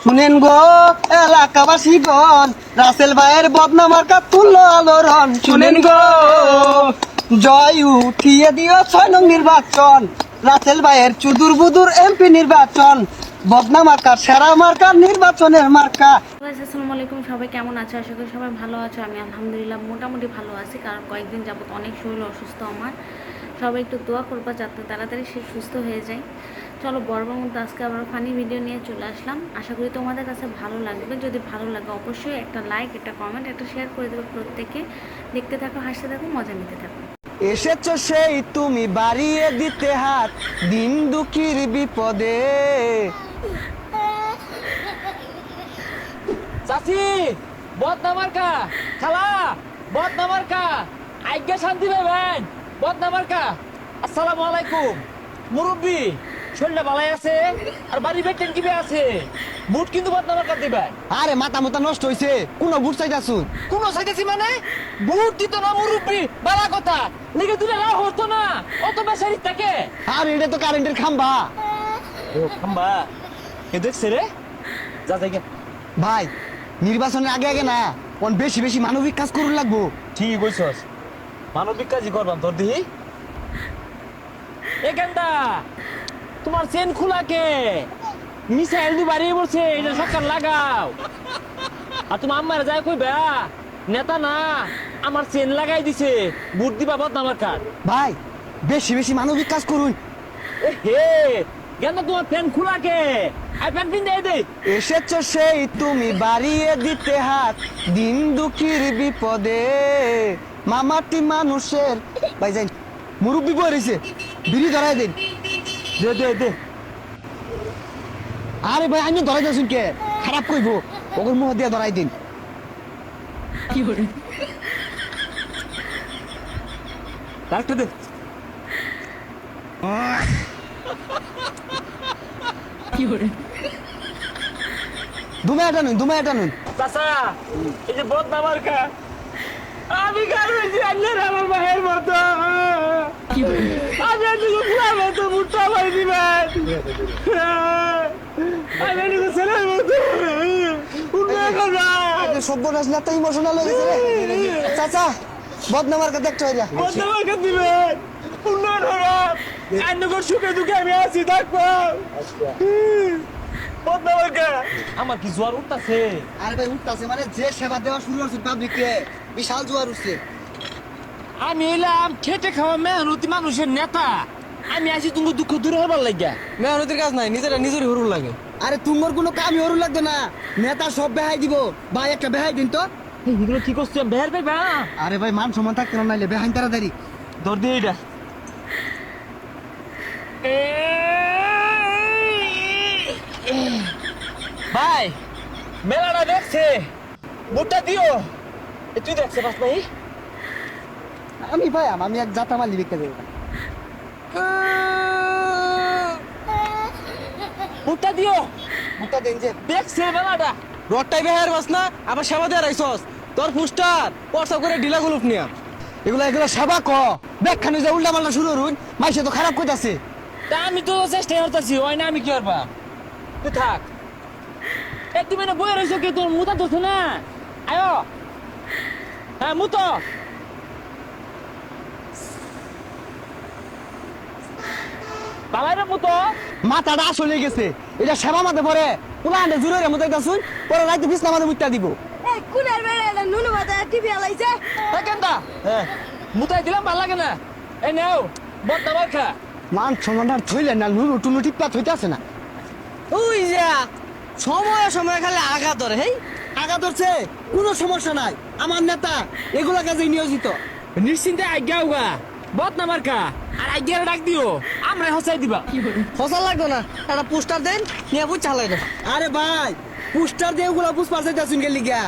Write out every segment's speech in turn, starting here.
শুনেন গো, এলাকাবাসী গণ, রাসেল ভাইয়ের বদনামার কা তুল্য আলোড়ন। শুনেন গো, জয় উঠিয়ে দিও ছয় নং নির্বাচন। রাসেল ভাইয়ের চুদুর বুদুর এমপি নির্বাচন। বদনাম মার্কা সেরা মার্কা, নির্বাচনের মার্কা। আসসালামু আলাইকুম, সবাই কেমন আছে? আশা করি সবাই ভালো আছে। আমি আলহামদুলিল্লাহ মোটামুটি ভালো আছি, কারণ কয়েকদিন যাবত অনেক শরীর অসুস্থ আমার। সবাই একটু দোয়া করবা যাতে তাড়াতাড়ি সে সুস্থ হয়ে যায়। চলো বর্বার মধ্যে আজকে আবার ফানি ভিডিও নিয়ে চলে আসলাম। আশা করি তোমাদের কাছে ভালো লাগবে। যদি ভালো লাগে অবশ্যই একটা লাইক একটা কমেন্ট একটা শেয়ার করে দেবে প্রত্যেকে। দেখতে থাকো, হাসতে থাকো, মজা নিতে থাকো। এসেছ সেই তুমি বাড়িয়ে দিতে হাত, দিন দুঃখীর বিপদে। চাচি, বদনামার্কা খালা বদনামার্কা। আজ্ঞা শান্তি পাবেন, বদনামার্কা। আসসালামু আলাইকুম। মুরব্বি শরীরটা ভালাই আছে? আর বাড়ি বেটেন কিবে আছে? বুট কিন্তু বদনামার্কা দিবেন আরে মাথা মাথা নষ্ট হইছে। কোন বুট চাইতাছু? কোন চাইতেছি মানে? বুট দিত না মুরব্বি বালা কথা। লিখে দিলে লাভ হতো না। অত বেসারি থাকে। আর এটা তো কারেন্টের খাম্বা। ও খাম্বা। এ দেখছে রে? যা যাই। ভাই নির্বাচনের আগে আগে না কোন বেশি বেশি মানবিক কাজ করুন লাগবো। ঠিকই কইছস। মানবিক কাজই করবাম তোর দিহি। এ কেনটা তোমার চেন খোলা কে? মিসাইল দি বাড়িয়ে বলছে এটা সরকার লাগাও। আর তোমার আম্মার যায় কইবা নেতা না আমার চেন লাগাই দিছে বুট দিবা বদ আমার কার? ভাই বেশি বেশি মানবিক কাজ করুন। হে কেন তোমার প্যান খোলা কে? আই প্যান পিন দে দে। এসেছ সেই তুমি বাড়িয়ে দিতে হাত দিন দুঃখীর বিপদে। মামাটি মানুষের ভাই যাই মুরব্বী বই রয়েছে বিড়ি ধরাই দিন। দে দে দে। আরে ভাই আমি ধরাই দিয়েছুন কে? খারাপ কইব। ওগুর মুখ দিয়ে ধরাই দিন। ডাক্তার দে। দুমে এটা নুন দুমে এটা নুন। চাচা এই যে বদ নামার কা আমি কার হয়েছি আল্লাহর আমার মায়ের মতো। আমি একটু না ইমোশনাল হয়ে গেছে চাচা বদনামার হইলা উন্নয়ন আন্নগর সুখে দুঃখে আমি আছি থাকব। নামার আমার কি জোয়ার উঠতাছে? আরে ভাই উঠতাছে মানে যে সেবা দেওয়া শুরু হচ্ছে পাবলিককে বিশাল জোয়ার উঠছে। আমি এলাম খেটে খাওয়া মেহনতি মানুষের নেতা। আমি আছি তুমি দুঃখ দূরে হবার লাগিয়া। মেহনতির কাজ নাই নিজেরা নিজেরই হুরুর লাগে। আরে তোমার কোনো কামই হরু লাগবে না। নেতা সব বেহাই দিব ভাই একটা বেহাই দিন তো। এগুলো কি করছ? বের পাইবা? আরে ভাই মান সম্মান থাকতে না নাইলে বেহাইন তাড়াতাড়ি। ধর দিয়ে এটা ভাই মেলাটা দেখছে। বুটটা দিও। এ তুই দেখছে পাস নাই আমি ভাই আমি এক জাতা মালি বিকে দেবো বুটটা দিও। মুখটা দেন যে। দেখছে মেলাটা রডটাই বেহার বাস না আবার সেবা দিয়ে রাইছস। তোর পুস্টার পরসা করে ঢিলা গুলুপ নিয়া। এগুলা এগুলা সেবা ক। ব্যাখ্যানি যে উল্টা পাল্টা শুরু হরুন মাইসে তো খারাপ কইতাছে। তা আমি তো চেষ্টা করতেছি ওই না আমি কি করবা? তুই থাক। এ তুমি না বয়ে রয়েছো কি তোর মুতা তো না? আয়ো। হ্যাঁ মুতো। বালাই রে মুতো মাথাটা আসলে গেছে। এটা সেবা মাঝে পরে পুরা আন্ডে জুড়ে রে মতো শুন পরে রাইতে বিছনা মাঝে মুত্যা দিব। এই কুলের বেড়ে এটা নুনু ভাতা টিভি আলাইছে। এ কেনটা হ্যাঁ মুতাই দিলাম ভালো লাগে না। এই নেও বদ দাবার খা। মান সম্মানটা থইলে না নুনু টুনু টিপা থইতাছে না। ওই যা সময় সময় খালি আগা ধরে হেই। আগা ধরছে? কোনো সমস্যা নাই। আমার নেতা এগুলা কাজে নিয়োজিত। নিশ্চিন্তে আজ্ঞা বদ আর ডাক দিও। আমরা হসাই দিবা। লাগতো না। একটা পোস্টার দেন নিয়ে বুঝ চালাই দেন আরে ভাই পুস্টার দিয়ে ওগুলা গেলি গিয়া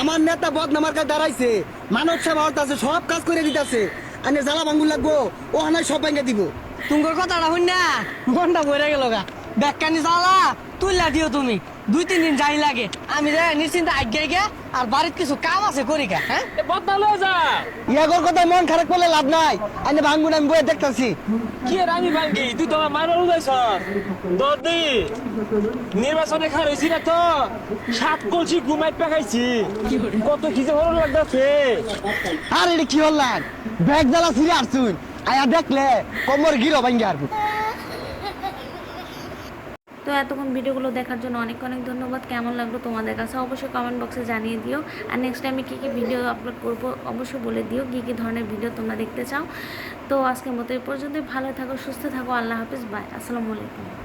আমার নেতা বদনামার কাছে দাঁড়াইছে। মানব সেবা সব কাজ করে দিতাছে। আনে জ্বালা ভাঙ্গুল লাগবো। ও হানায় সব ভেঙে দিব। তোমার কথাটা শুন না। মনটা বইরে গেল গা। তুই লাঠিও তুমি। দুই তিন দিন যাই লাগে। আমি যাই নিশ্চিন্তে আগে গে আর বাড়িতে কিছু কাম আছে করি গা হ্যাঁ? বদনা লয়ে যা। ইয়াগর কথা মন খারাপ করলে লাভ নাই। আমি ভাঙ্গুন আমি বয়ে দেখতেছি। কি এর আমি ভাঙ্গি? তুই তো আমার মায়ের উদাইছ দদি নির্বাচনে খার হয়েছি না তো। সাত কলসি ঘুমাই পেকাইছি। কত কি যে ভালো লাগতেছে। আর এটা কি হল্লান ব্যাগ জ্বালা ফিরে আসছুন আয়া দেখলে কমর গিরো ভাঙ্গে আর। তো এতক্ষণ ভিডিওগুলো দেখার জন্য অনেক অনেক ধন্যবাদ। কেমন লাগল তোমাদের কাছে অবশ্যই কমেন্ট বক্সে জানিয়ে দিও। আর নেক্সট টাইমে কী কী ভিডিও আপলোড করব অবশ্যই বলে দিও, কী কী ধরনের ভিডিও তোমরা দেখতে চাও। তো আজকের মতো এই পর্যন্তই। ভালো থাকো, সুস্থ থাকো। আল্লাহ হাফিজ। বাই আসসালামু আলাইকুম।